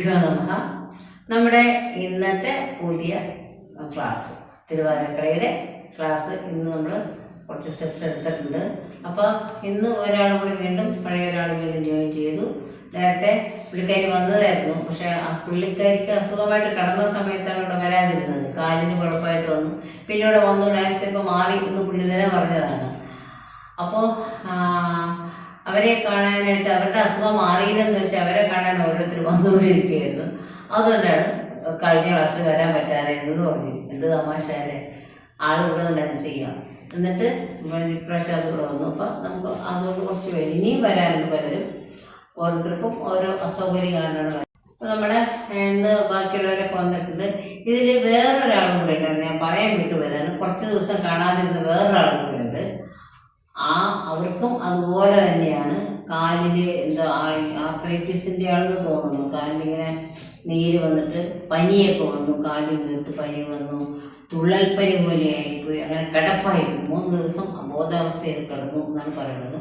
ഗുരുഭ്യോ നമ നമ്മുടെ ഇന്നത്തെ പുതിയ ക്ലാസ് തിരുവാതിരക്കളയുടെ ക്ലാസ് ഇന്ന് നമ്മൾ കുറച്ച് സ്റ്റെപ്സ് എടുത്തിട്ടുണ്ട്. അപ്പോൾ ഇന്ന് ഒരാൾ കൂടി വീണ്ടും പഴയ ഒരാൾ വീണ്ടും ജോയിൻ ചെയ്തു. നേരത്തെ പുള്ളിക്കാരി വന്നതായിരുന്നു. പക്ഷെ ആ പുള്ളിക്കാരിക്ക് അസുഖമായിട്ട് കടന്ന സമയത്താണ് ഇവിടെ വരാതിരുന്നത്. കാലിന് കുഴപ്പമായിട്ട് വന്നു. പിന്നെ ഇവിടെ വന്നു ഡാൻസ് ഇപ്പോൾ മാറി എന്ന് പുള്ളി തന്നെ പറഞ്ഞതാണ്. അപ്പോൾ അവരെ കാണാനായിട്ട് അവരുടെ അസുഖം മാറിയില്ലെന്ന് വെച്ചാൽ അവരെ കാണാൻ ഓരോരുത്തർ വന്നുകൊണ്ടിരിക്കുകയായിരുന്നു. അതുകൊണ്ടാണ് കഴിഞ്ഞ ക്ലാസ്സിൽ വരാൻ പറ്റാതെ എന്ന് പറഞ്ഞു എന്ത് തമാശാലെ ആളുകൂടെ ഡാൻസ് ചെയ്യാം. എന്നിട്ട് ഇപ്രാവശ്യം അത് ഇവിടെ വന്നു. അപ്പം നമുക്ക് അതുകൊണ്ട് കുറച്ച് പേര് ഇനിയും വരാനുണ്ട് പലരും. ഓരോരുത്തർക്കും ഓരോ അസൗകര്യം കാരണമാണ് നമ്മുടെ ഇന്ന് ബാക്കിയുള്ളവരൊക്കെ വന്നിട്ടുണ്ട് ഇതിൽ വേറൊരാളും കൂടെ ഉണ്ടായിരുന്നു ഞാൻ പറയാൻ വിട്ടുപോയതാണ്. കുറച്ച് ദിവസം കാണാതിരുന്ന വേറൊരാളും കൂടെ ഉണ്ട്. ആ അവർക്കും അതുപോലെ തന്നെയാണ് കാലിൽ എന്താ ആർത്രൈറ്റിസിന്റെ ആണെന്ന് തോന്നുന്നു. കാലിലിങ്ങനെ നീര് വന്നിട്ട് പനിയൊക്കെ വന്നു. കാലിൽ വീർത്ത് പനി വന്നു. തുള്ളൽ പനി പോലെയായിപ്പോയി അങ്ങനെ കിടപ്പായി. മൂന്ന് ദിവസം അബോധാവസ്ഥയിൽ കിടന്നു എന്നാണ് പറയുന്നത്.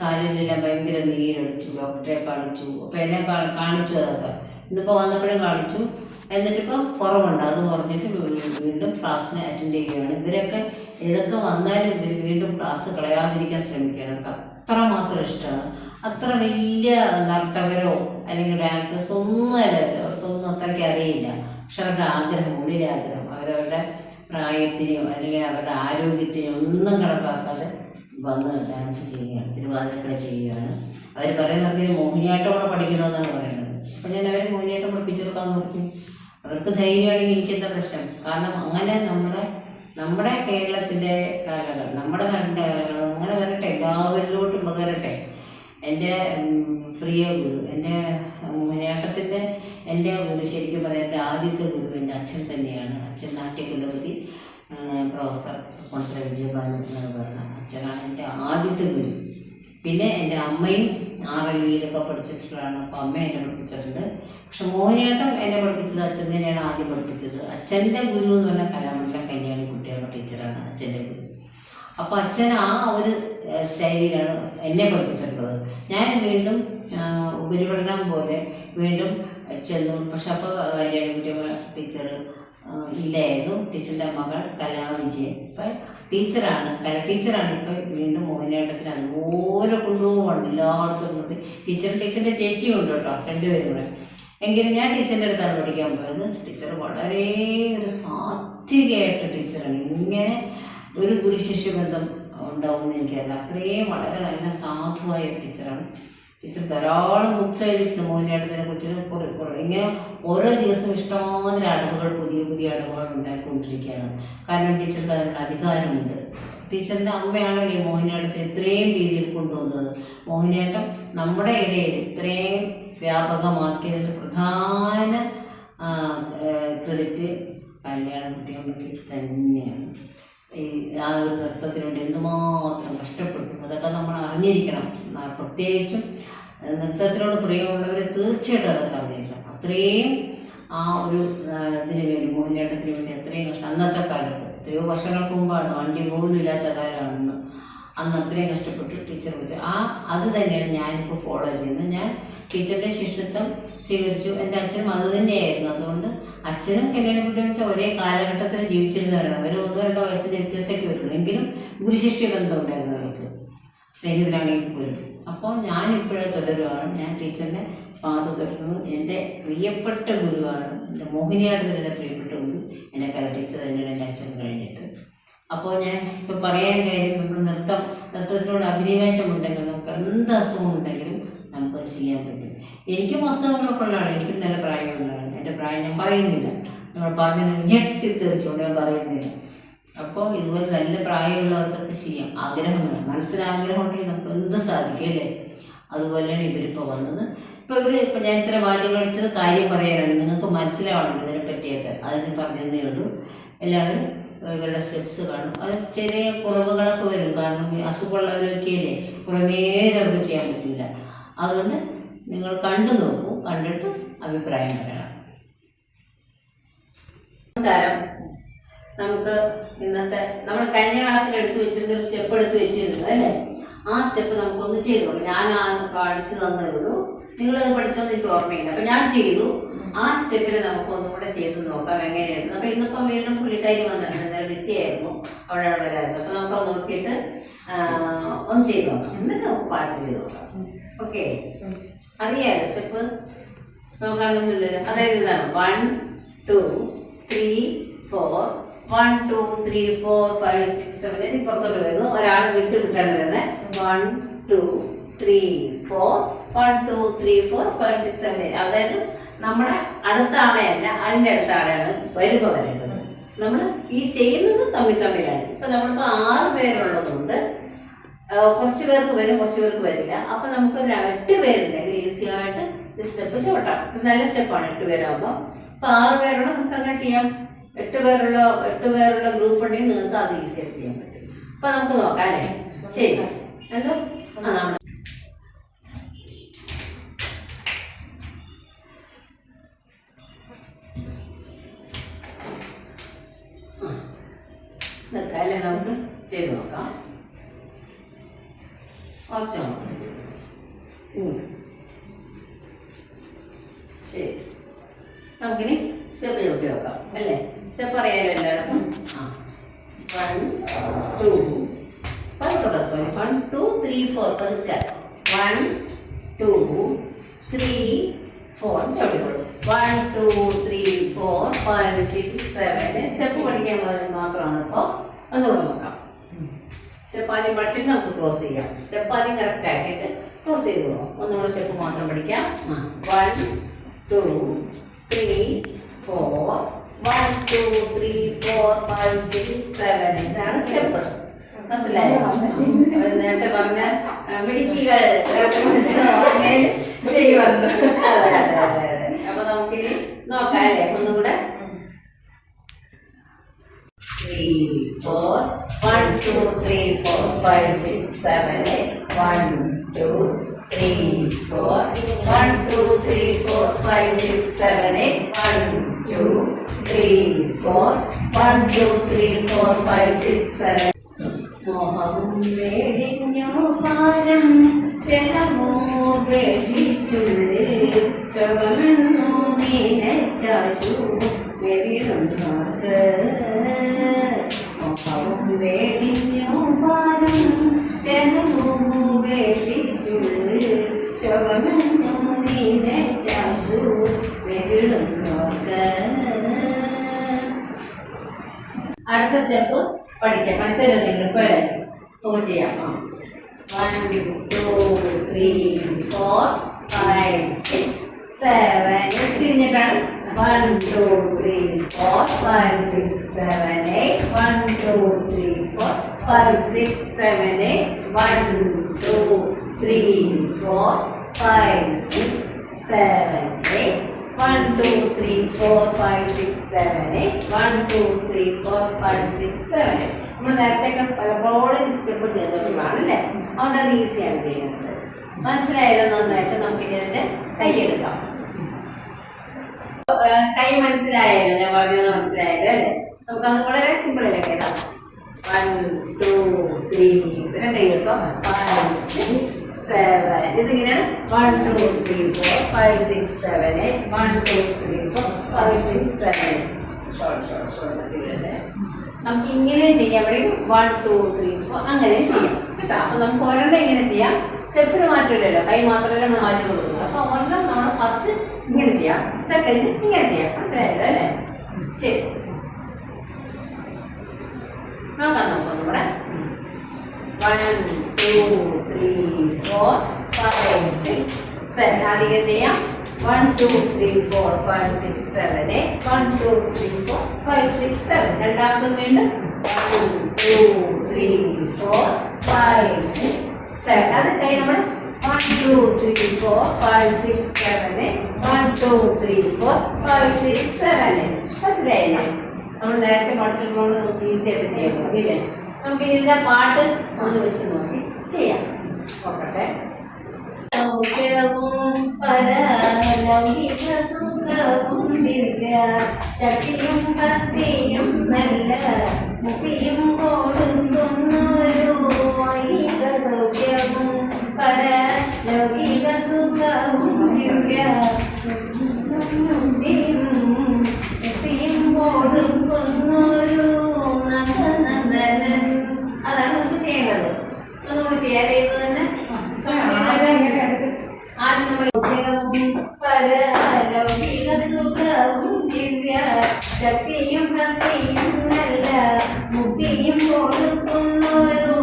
കാലിലെല്ലാം ഭയങ്കര നീരടിച്ചു ഡോക്ടറെ കാണിച്ചു. അപ്പം എന്നെ കാണിച്ചു അതൊക്കെ. ഇന്നിപ്പോൾ വന്നപ്പോഴും കാണിച്ചു. എന്നിട്ടിപ്പോൾ കുറവുണ്ട്. അത് കുറഞ്ഞിട്ട് വീണ്ടും ക്ലാസ്സിന് അറ്റൻഡ് ചെയ്യുകയാണ്. ഇവരൊക്കെ ഏതൊക്കെ വന്നാലും ഇവർ വീണ്ടും ക്ലാസ് കളയാതിരിക്കാൻ ശ്രമിക്കുകയാണ്. അവർക്ക് അത്രമാത്രം ഇഷ്ടമാണ്. അത്ര വലിയ നർത്തകരോ അല്ലെങ്കിൽ ഡാൻസേഴ്സോ ഒന്നും അല്ല. അവർക്കൊന്നും അത്രയ്ക്ക് അറിയില്ല. പക്ഷെ അവരുടെ ആഗ്രഹം ഉള്ളിലെ ആഗ്രഹം അവരവരുടെ പ്രായത്തിനെയോ അല്ലെങ്കിൽ അവരുടെ ആരോഗ്യത്തിനെയോ ഒന്നും കണക്കാക്കാതെ വന്ന് ഡാൻസ് ചെയ്യുകയാണ് തിരുവാതിരക്കള ചെയ്യുകയാണ്. അവർ പറയുന്നത് മോഹിനിയാട്ടമാണ് പഠിക്കണമെന്നാണ് പറയുന്നത്. അപ്പം ഞാൻ അവർ മോഹിനിയാട്ടം പഠിപ്പിച്ചെടുക്കാമെന്ന് പറഞ്ഞു. അവർക്ക് ധൈര്യമാണെങ്കിൽ ഇരിക്കുന്ന പ്രശ്നം. കാരണം അങ്ങനെ നമ്മുടെ നമ്മുടെ കേരളത്തിന്റെ കലകൾ നമ്മുടെ നാടിന്റെ കലകൾ അങ്ങനെ വരട്ടെ എല്ലാവരിലോട്ടും പകരട്ടെ. എന്റെ പ്രിയ ഗുരു എന്റെ നേട്ടത്തിന്റെ എന്റെ ഗുരു ശരിക്കും പറയാം എന്റെ ആദ്യത്തെ ഗുരു എന്റെ അച്ഛൻ തന്നെയാണ്. അച്ഛൻ നാട്യകുലപതി പ്രൊഫസർ കൊണ്ടര വിജയബാലൻ എന്ന് പറഞ്ഞ അച്ഛനാണ് എന്റെ ആദ്യത്തെ ഗുരു. പിന്നെ എന്റെ അമ്മയും ആർ എൽ വിയിലൊക്കെ പഠിച്ചിട്ടുള്ളതാണ്. അപ്പം അമ്മ എന്നെ പഠിപ്പിച്ചിട്ടുണ്ട്. പക്ഷെ മോഹിനിയാട്ടം എന്നെ പഠിപ്പിച്ചത് അച്ഛൻ തന്നെയാണ് ആദ്യം പഠിപ്പിച്ചത്. അച്ഛന്റെ ഗുരു എന്ന് പറഞ്ഞ കലാമണ്ഡലം കല്യാണി കുട്ടിയുടെ ടീച്ചറാണ് അച്ഛന്റെ ഗുരു. അപ്പോൾ അച്ഛൻ ആ ഒരു സ്റ്റൈലിലാണ് എന്നെ പഠിപ്പിച്ചിട്ടുള്ളത്. ഞാൻ വീണ്ടും ഉപരിപഠനം പോലെ വീണ്ടും ചെന്നു. പക്ഷെ അപ്പോൾ കല്യാണി കുട്ടിയുടെ ടീച്ചർ ഇല്ലായിരുന്നു. ടീച്ചറിന്റെ മകൾ കലാവിജയൻ. ഇപ്പം ടീച്ചറാണ് കല ടീച്ചറാണ് ഇപ്പം വീണ്ടും മോഹിനിയാട്ടത്തിന് അതുപോലെ കൊണ്ടുപോകുന്നുണ്ട് എല്ലായിടത്തും കൊണ്ട് ടീച്ചർ ടീച്ചറിന്റെ ചേച്ചിയും ഉണ്ട് കേട്ടോ രണ്ടുപേരും കൂടെ. എങ്കിലും ഞാൻ ടീച്ചറിന്റെ അടുത്താണ് പഠിക്കാൻ പോയത്. ടീച്ചർ വളരെ ഒരു സാത്വികയായിട്ട് ടീച്ചറാണ്. ഇങ്ങനെ ഒരു ഗുരുശിഷ്യ ബന്ധം ഉണ്ടാവുമെന്ന് എനിക്കറിയില്ല. അത്രയും വളരെ നല്ല സാധുവായ ടീച്ചറാണ്. ടീച്ചർ ധാരാളം ബുക്സ് എഴുതിയിട്ടുണ്ട് മോഹിനിയാട്ടത്തിനെ കുറിച്ച്. കുറെ ഇങ്ങനെ ഓരോ ദിവസവും ഇഷ്ടമാതിരി അടവുകൾ പുതിയ പുതിയ അടവുകൾ ഉണ്ടാക്കിക്കൊണ്ടിരിക്കുകയാണ് കാരണം ടീച്ചർക്ക് അതിനുള്ള അധികാരമുണ്ട്. ടീച്ചറിന്റെ അമ്മയാണല്ലേ മോഹിനിയാട്ടത്തെ ഇത്രയും രീതിയിൽ കൊണ്ടുവന്നത്. മോഹിനിയാട്ടം നമ്മുടെ ഇടയിൽ ഇത്രയും വ്യാപകമാക്കിയതിന്റെ പ്രധാന ക്രെഡിറ്റ് കല്യാണ കുട്ടികൾക്ക് തന്നെയാണ്. ഈ ആ ഒരു നൃത്തത്തിനുണ്ട് എന്തുമാത്രം കഷ്ടപ്പെട്ടു. അതൊക്കെ നമ്മൾ അറിഞ്ഞിരിക്കണം. പ്രത്യേകിച്ചും നൃത്തത്തിനോട് പ്രിയമുള്ളവർ തീർച്ചയായിട്ടും അതൊക്കെ അറിഞ്ഞിരിക്കണം അത്രയും ആ ഒരു ഇതിന് വേണ്ടി മോഹിനിയാട്ടത്തിന് വേണ്ടി അത്രയും കഷ്ടം. അന്നത്തെ കാലത്ത് എത്രയോ വർഷങ്ങൾക്ക് മുമ്പാണ് വണ്ടി പോലും ഇല്ലാത്ത കാലമാണെന്ന്. അന്ന് അത്രയും കഷ്ടപ്പെട്ട് ടീച്ചർ വിളിച്ചു ആ അത് തന്നെയാണ് ഞാനിപ്പോൾ ഫോളോ ചെയ്യുന്നത്. ഞാൻ ടീച്ചറുടെ ശിഷ്യത്വം സ്വീകരിച്ചു. എന്റെ അച്ഛനും അത് തന്നെയായിരുന്നു. അതുകൊണ്ട് അച്ഛനും കല്യാണക്കുട്ടി വെച്ചാൽ ഒരേ കാലഘട്ടത്തിൽ ജീവിച്ചിരുന്നവരാണ്. അവർ ഒന്നോ രണ്ടോ വയസ്സിന്റെ വ്യത്യാസമൊക്കെ വരുള്ളൂ. എങ്കിലും ഗുരുശിഷ്യ ബന്ധം ഉണ്ടായിരുന്നു അവർക്ക് സ്നേഹിതരാണെങ്കിൽ പോലും. അപ്പോൾ ഞാൻ ഇപ്പോഴേ തുടരുവാണ്. ഞാൻ ടീച്ചറിനെ പാത തുടരുന്നു എന്റെ പ്രിയപ്പെട്ട ഗുരുവാണ്. എന്റെ മോഹിനിയാട്ടത്തിൽ എന്റെ പ്രിയപ്പെട്ട ഗുരു. എന്റെ കല ടീച്ചർ തന്നെയാണ് എന്റെ അച്ഛൻ കഴിഞ്ഞിട്ട്. അപ്പോൾ ഞാൻ ഇപ്പോൾ പറയാൻ കാര്യം നമ്മൾ നൃത്തം നൃത്തത്തിനോട് അഭിനിവേശമുണ്ടെങ്കിൽ നമുക്ക് എന്ത് അസുഖം ഉണ്ടെങ്കിലും നമുക്കത് ചെയ്യാൻ പറ്റും. എനിക്കും അസുഖങ്ങളൊക്കെ ഉള്ളതാണ് എനിക്കും നല്ല പ്രായമുള്ളതാണ്. എന്റെ പ്രായം ഞാൻ പറയുന്നില്ല. നമ്മൾ പറഞ്ഞത് ഞെട്ടി തെറിച്ചുകൊണ്ട് ഞാൻ പറയുന്നില്ല. അപ്പോൾ ഇതുപോലെ നല്ല പ്രായമുള്ളവർക്കൊക്കെ ചെയ്യാം. ആഗ്രഹം മനസ്സിലാഗ്രഹം ഉണ്ടെങ്കിൽ നമുക്ക് എന്ത് സാധിക്കും അല്ലേ? അതുപോലെയാണ് ഇവരിപ്പോൾ വന്നത്. ഇപ്പോൾ ഇവർ ഇപ്പം ഞാൻ ഇത്ര വാചകം അടിച്ചത് കാര്യം പറയാനാണ്. നിങ്ങൾക്ക് മനസ്സിലാവണം ഇതിനെ പറ്റിയൊക്കെ. അതിന് പറഞ്ഞതേ ഉള്ളൂ. എല്ലാവരും ഇവരുടെ സ്റ്റെപ്സ് കാണും. അത് ചെറിയ കുറവുകളൊക്കെ വരും. കാരണം അസുഖമുള്ളവരൊക്കെ അല്ലേ? കുറേ നേരം അവർക്ക് ചെയ്യാൻ പറ്റില്ല. അതുകൊണ്ട് നിങ്ങൾ കണ്ടു നോക്കൂ. കണ്ടിട്ട് അഭിപ്രായം പറയണം. നമസ്കാരം. നമുക്ക് ഇന്നത്തെ നമ്മൾ കഴിഞ്ഞ ക്ലാസ്സിൽ എടുത്തു വെച്ചിരുന്ന ഒരു സ്റ്റെപ്പ് എടുത്തു വെച്ചിരുന്നത് അല്ലേ? ആ സ്റ്റെപ്പ് നമുക്കൊന്ന് ചെയ്തു ഞാൻ ആ കാണിച്ചു തന്നേ ഉള്ളൂ. നിങ്ങളത് പഠിച്ചോന്ന് എനിക്ക് ഓർമ്മയില്ല. അപ്പൊ ഞാൻ ചെയ്തു. ആ സ്റ്റെപ്പിൽ നമുക്ക് ഒന്നും കൂടെ ചെയ്ത് നോക്കാം എങ്ങനെയായിരുന്നു. അപ്പൊ ഇന്നിപ്പോ വീണ്ടും പുള്ളിക്കാരി വന്നിട്ടുണ്ട്. ബിസി ആയിരുന്നു. അവിടെ ഉള്ളവരായിരുന്നു അപ്പൊ നമുക്ക് നോക്കിയിട്ട് ഒന്ന് ചെയ്ത് നോക്കാം. എന്നിട്ട് നമുക്ക് പാട്ട് ചെയ്ത് നോക്കാം. ഓക്കെ അറിയാലോ സ്റ്റെപ്പ് നോക്കാനൊന്നുമില്ലല്ലോ അതായത് ഇതാണ്. One two three four one two three four five six seven ഇത് പുറത്തോട്ട് വരുന്നു. ഒരാൾ വിട്ട് വിട്ടാണ് വരുന്നത്. One two three four one two three four five six seven eight അതായത് നമ്മുടെ അടുത്ത ആളെയല്ല അതിന്റെ അടുത്ത ആളെയാണ് വരുമ്പോൾ വരേണ്ടത്. നമ്മൾ ഈ ചെയ്യുന്നത് തമ്മിൽ തമ്മിലാണ്. ഇപ്പൊ നമ്മളിപ്പോൾ ആറ് പേരുള്ളതുകൊണ്ട് കുറച്ചു പേർക്ക് വരും കുറച്ച് പേർക്ക് വരില്ല. അപ്പൊ നമുക്ക് ഒരു എട്ട് പേരുണ്ടെങ്കിൽ ഈസി ആയിട്ട് സ്റ്റെപ്പ് ചവിട്ടാം. നല്ല സ്റ്റെപ്പാണ് എട്ട് പേരാകുമ്പോൾ അപ്പൊ ആറ് പേരോട് നമുക്ക് അങ്ങനെ ചെയ്യാം. എട്ട് പേരുള്ള എട്ട് പേരുള്ള ഗ്രൂപ്പ് ഉണ്ടെങ്കിൽ നിങ്ങൾക്ക് അത് ഈസി ആയിട്ട് ചെയ്യാൻ പറ്റും. അപ്പൊ നമുക്ക് നോക്കാം അല്ലേ? ശരി. എന്തോ? അല്ലേ നമുക്ക് ചെയ്ത് നോക്കാം. ശരി. നമുക്കിനി സ്റ്റെപ്പ് ചവിട്ടി നോക്കാം അല്ലേ? സ്റ്റെപ്പ് അറിയാലോ എല്ലാവർക്കും? ആ. വൺ ടു പതുക്കെ പതുക്കെ. വൺ ടു ത്രീ ഫോർ പതുക്കെ. One two three four ചവിട്ടിക്കോളൂ one two three four five six seven step പഠിക്കാൻ മാത്രമാണ് ഇപ്പോൾ ഒന്നുകൂടെ നോക്കാം. സ്റ്റെപ്പ് ആദ്യം പഠിച്ചിട്ട് നമുക്ക് ക്ലോസ് ചെയ്യാം. സ്റ്റെപ്പ് ആദ്യം കറക്റ്റ് ആക്കിയിട്ട് ക്ലോസ് ചെയ്ത് പോകാം ഒന്നുകൂടെ സ്റ്റെപ്പ് മാത്രം പഠിക്കാം. One two three four one two three four five six seven ഇതാണ് സ്റ്റെപ്പ് മനസ്സിലായോ? നേരത്തെ പറഞ്ഞ മിടുക്കികൾ. ഓർമ്മയിൽ അതെ അതെ അതെ അതെ അപ്പൊ നമുക്കിനി നോക്കാം അല്ലേ? ഒന്നുകൂടെ. Three four one two three four five six seven two, three, four, one, two, three, four, five, six, seven, eight. One, വേടിച്ചുള്ളിൽ ചുവമെന്നു നീനച്ചാശു വെവിടുന്നോർക്ക് അടുത്ത സ്റ്റെപ്പ് പഠിക്കാം. പഠിച്ചല്ലോ നിങ്ങൾ ഇപ്പോഴേ നമുക്ക് ചെയ്യാം. One two three four five six seven തിരിഞ്ഞിട്ടാണ് one two three four five six seven eight one two three four five six seven eight one two three four five six seven eight one two three four five six seven eight one two three four five six seven eight നമ്മൾ നേരത്തെ പലപ്പോഴും step ചെയ്തിട്ടുള്ളതാണ് അല്ലേ? അതുകൊണ്ട് അത് ഈസിയാണ് ചെയ്യുന്നത്. മനസ്സിലായല്ലോ നന്നായിട്ട് നമുക്കിനി അതിന്റെ കൈയെടുക്കാം കൈ മനസ്സിലായാലോ ഞാൻ പറഞ്ഞത് മനസ്സിലായാലോ അല്ലേ? നമുക്ക് അത് വളരെ സിമ്പിൾ അല്ലേ കേട്ടോ വൺ ടു ത്രീ രണ്ട് കൈ എടുക്കാം. സെവൻ ഇതിങ്ങനെ one two three four five six seven eight one two three four five six seven നമുക്ക് ഇങ്ങനെ ചെയ്യാൻ പറ്റും വൺ ടു ത്രീ ഫോർ അങ്ങനെ ചെയ്യാം. കേട്ടോ? അപ്പൊ നമുക്ക് ഒരെണ്ണം ഇങ്ങനെ ചെയ്യാം. സ്റ്റെപ്പിന് മാറ്റില്ലല്ലോ കൈ മാത്രമല്ല നമ്മൾ മാറ്റി കൊടുക്കുന്നത് അപ്പൊ ഒരെണ്ണം നമ്മൾ ഫസ്റ്റ് ഇങ്ങനെ ചെയ്യാം. സെക്കൻഡ് ഇങ്ങനെ ചെയ്യാം. മനസ്സിലായല്ലോ അല്ലേ? ശരി. നോക്കാം കൂടെ വൺ ടു ചെയ്യാം one two three four five six seven one two three four five six seven രണ്ടാമതും വീണ്ടും അത് കൈ നമ്മൾ one two three four five six seven one two three four five six seven മനസ്സിലായില്ലേ? നമ്മൾ നേരത്തെ പഠിച്ചിട്ടുള്ളത് നമുക്ക് ഈസി ആയിട്ട് പറ്റും നമുക്ക് ഇതിന്റെ പാട്ട് ഒന്ന് വെച്ച് നോക്കി. ചെയ്യാം. നോക്കട്ടെ. സൗഖ്യവും പരലൗകിക സുഖവും ദിവ്യ ശക്തിയും ഭക്തിയും നല്ല. മുക്തിയും കൊടുക്കുന്നൊരു ഐഹിക സൗഖ്യവും പരലൗകിക സുഖവും ദിവ്യ മുക്തിയും കൊടുക്കുന്നൊരു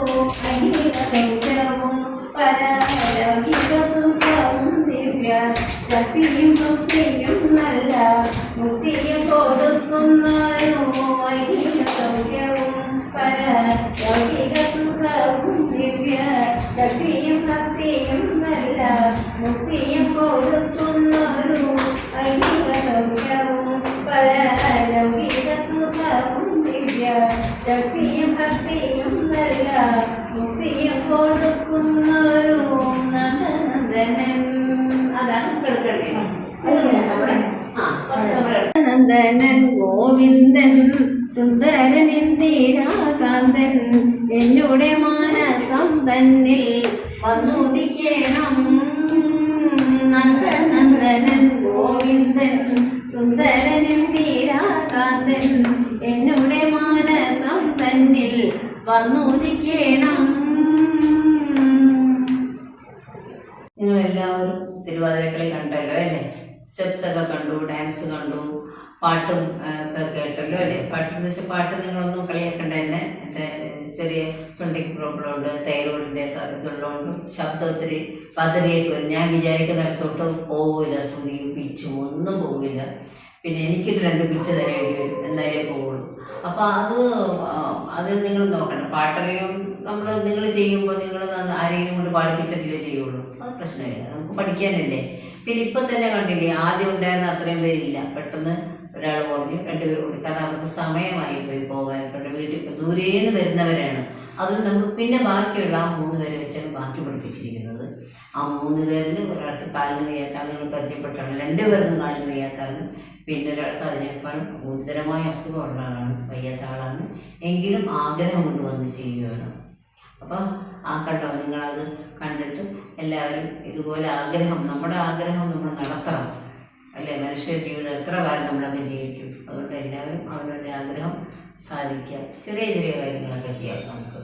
വന്നുദിക്കണം. നന്ദനന്ദനൻ ഗോവിന്ദൻ സുന്ദരൻ ഇന്ദിരാകാന്തൻ എന്നുടെ മാനസം തന്നിൽ വന്നുദിക്കണം. നിങ്ങൾ എല്ലാവരും തിരുവാതിരക്കളി കണ്ടല്ലോ അല്ലേ? സ്റ്റെപ്സ് ഒക്കെ കണ്ടു ഡാൻസ് കണ്ടു പാട്ടും ഒക്കെ കേട്ടല്ലോ അല്ലേ? പാട്ട് എന്ന് വെച്ചാൽ പാട്ട് നിങ്ങളൊന്നും കളിയാക്കണ്ട തന്നെ എന്റെ ചെറിയ തൊണ്ടയ്ക്ക് പ്രോബ്ലം ഉണ്ട് തൈറോയിഡിന്റെ ഇതുള്ളതുകൊണ്ടും ശബ്ദം ഒത്തിരി പതറിയൊക്കെ ഞാൻ വിചാരിക്കുന്നിടത്തോട്ട് പോവില്ല ശ്രുതി പിച്ചും ഒന്നും പോവില്ല. പിന്നെ എനിക്കിട്ട് രണ്ട് പിച്ച് തരേണ്ടി വരും. എന്നാലേ പോവുള്ളൂ. അപ്പോൾ അത് അത് നിങ്ങൾ നോക്കണം. പാട്ടറിയും നമ്മൾ നിങ്ങൾ ചെയ്യുമ്പോൾ നിങ്ങൾ ആരെങ്കിലും കൊണ്ട് പാടിപ്പിച്ചിട്ടില്ലേ ചെയ്യുള്ളൂ. അത് പ്രശ്നമില്ല. നമുക്ക് പഠിക്കാനല്ലേ. പിന്നെ ഇപ്പം തന്നെ കണ്ടില്ലേ ആദ്യം ഉണ്ടായിരുന്ന അത്രയും പേരില്ല. പെട്ടെന്ന് ഒരാൾ കുറഞ്ഞു രണ്ടുപേരും കൂടി കാരണം അവർക്ക് സമയമായി പോയി പോകാൻ. വീട്ടിൽ ദൂരേന്ന് വരുന്നവരാണ്. അതുകൊണ്ട് നമുക്ക് പിന്നെ ബാക്കിയുള്ള ആ മൂന്ന് പേരെ വെച്ചാണ് ബാക്കി പഠിപ്പിച്ചിരിക്കുന്നത്. ആ മൂന്ന് പേരിൽ ഒരാൾക്ക് കാലിന് വയ്യാത്ത നിങ്ങൾ പരിചയപ്പെട്ടാണ് രണ്ട് പേർക്ക് കാലിന് വയ്യാത്താണ് പിന്നെ ഒരാൾക്ക് അതിനേക്കാൾ ഗുരുതരമായ അസുഖമുള്ള ആളാണ് വയ്യാത്ത ആളാണ്. എങ്കിലും ആഗ്രഹം കൊണ്ട് വന്ന് ചെയ്യുകയാണ് അപ്പം ആ കണ്ടോ നിങ്ങളത് കണ്ടിട്ട് എല്ലാവരും ഇതുപോലെ ആഗ്രഹം നമ്മുടെ ആഗ്രഹം നമ്മൾ നടത്തണം. അല്ലേ? മനുഷ്യ ജീവിതം എത്ര കാലം നമ്മളൊക്കെ ജീവിക്കും? അതുകൊണ്ട് എല്ലാവരും അവരവരുടെ ആഗ്രഹം സാധിക്കുക ചെറിയ ചെറിയ കാര്യങ്ങളൊക്കെ ചെയ്യാം നമുക്ക്.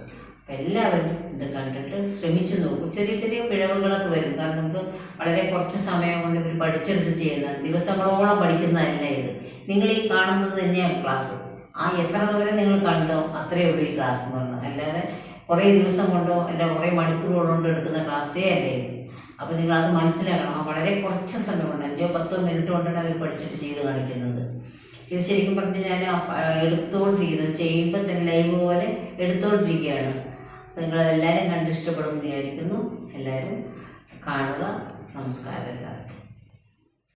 എല്ലാവരും ഇത് കണ്ടിട്ട് ശ്രമിച്ചു നോക്കും. ചെറിയ ചെറിയ പിഴവുകളൊക്കെ വരും. കാരണം നമുക്ക് വളരെ കുറച്ച് സമയം കൊണ്ട് ഇവർ പഠിച്ചെടുത്ത് ചെയ്യുന്നതാണ്. ദിവസങ്ങളോളം പഠിക്കുന്നതല്ല ഇത്. നിങ്ങൾ ഈ കാണുന്നത് തന്നെയാണ് ക്ലാസ്. ആ എത്ര ദൂരം നിങ്ങൾ കണ്ടോ അത്രയേ ഉള്ളൂ ഈ ക്ലാസ് എന്ന് പറഞ്ഞാൽ. അല്ലാതെ കുറേ ദിവസം കൊണ്ടോ അല്ല കുറേ മണിക്കൂറുകൾ കൊണ്ടോ എടുക്കുന്ന ക്ലാസ്സേ അല്ല ഇത്. അപ്പോൾ നിങ്ങൾ അത് മനസ്സിലാക്കണം വളരെ കുറച്ച് സമയം കൊണ്ട് അഞ്ചോ പത്തോ മിനിറ്റ് കൊണ്ടാണ് അവർ പഠിച്ചിട്ട് ചെയ്ത് കാണിക്കുന്നത്. ഇത് ശരിക്കും പറഞ്ഞ് ഞാൻ എടുത്തുകൊണ്ടിരിക്കുന്നത് ചെയ്യുമ്പോൾ തന്നെ ലൈവ് പോലെ എടുത്തുകൊണ്ടിരിക്കുകയാണ് നിങ്ങളതെല്ലാവരും കണ്ട് ഇഷ്ടപ്പെടുമെന്ന് വിചാരിക്കുന്നു. എല്ലാവരും കാണുക. നമസ്കാരം. എല്ലാവർക്കും